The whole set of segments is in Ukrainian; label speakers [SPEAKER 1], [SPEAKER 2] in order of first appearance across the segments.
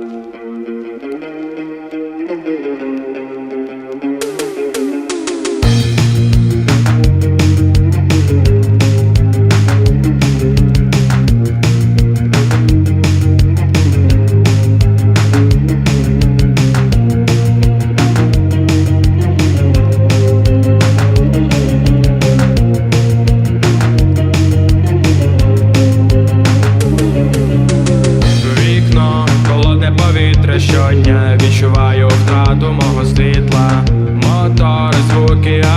[SPEAKER 1] Thank you.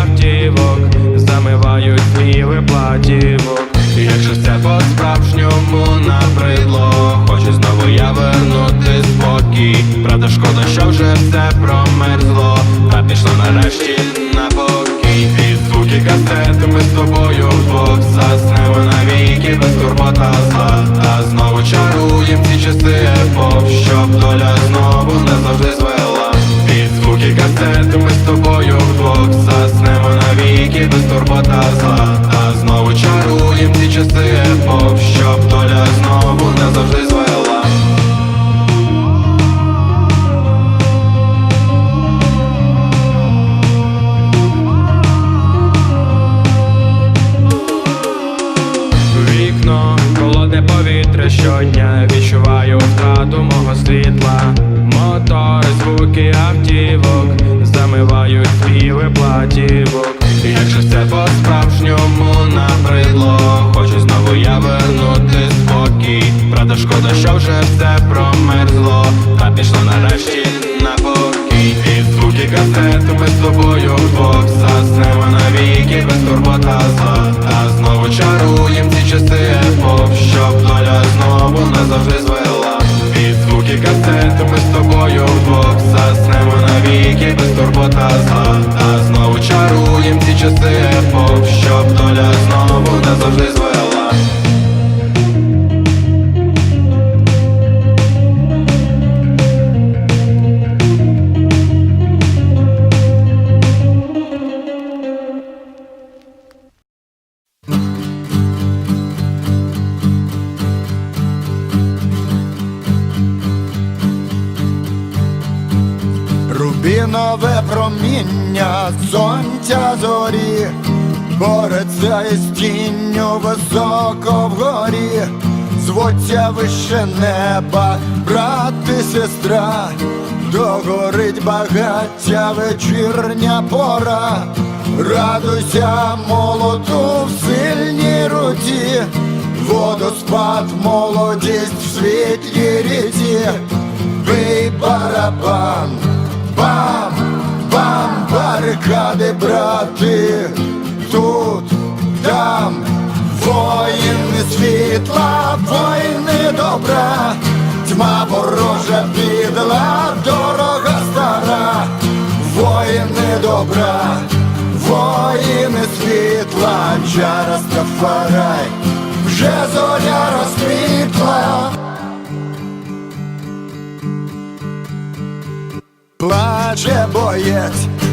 [SPEAKER 1] Автівок Замивають співи платівок. Якщо все по-справжньому набридло Хочу знову я вернути спокій. Правда, шкода, що вже все промерзло. Та пішло нарешті на покій. І звуки касети ми з тобою вдвох І звуки ми з тобою вдвох Заснемо навіки без турбота зла Та знову чаруєм ці часи епох Щоб доля знову не завжди звела. І звуки касети ми з тобою вдвох Заснемо навіки без турбота зла Та знову чаруєм ці часи епох Щоб доля знову не завжди
[SPEAKER 2] Рубінове проміння сонця зорі, бореться із тінню високо вгорі, звуться вище неба, брат і сестра, догорить багаття вечірня пора, радуйся молоту в сильній руці, водоспад, молодість в світлій ріці. Бий барабан, барикади, брати, тут, там, воїни світла, воїни добра, тьма ворожа підла, дорога стара, воїни добра, воїни світла, чара Стафарай, вже зоря розквітла. Плаче боєць,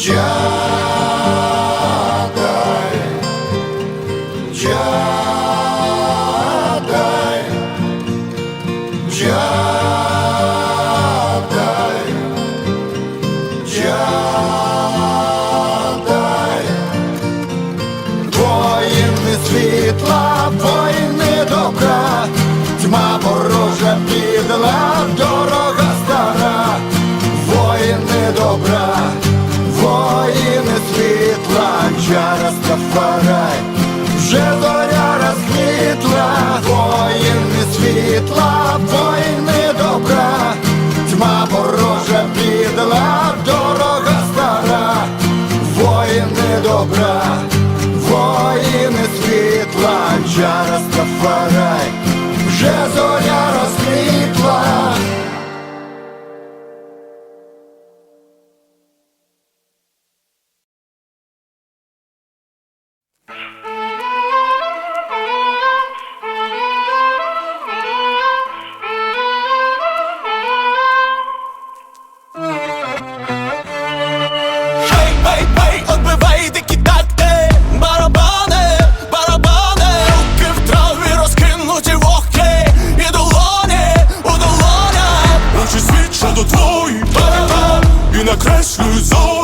[SPEAKER 2] Чадай, вже зоря розквітла, воїни світла, воїни добра, тьма ворожа підла, дорога стара, воїни добра, воїни світла, джара стафарай, вже зоря розквітла.
[SPEAKER 3] der Crash-Lösung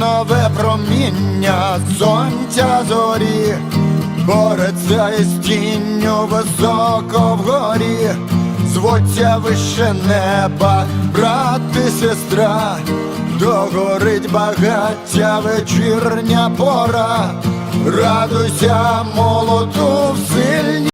[SPEAKER 2] нове проміння сонця зорі, бореться із тінню високо вгорі, зводця вище неба, брат і сестра, догорить багаття вечірня пора, радуйся молоду в сильні.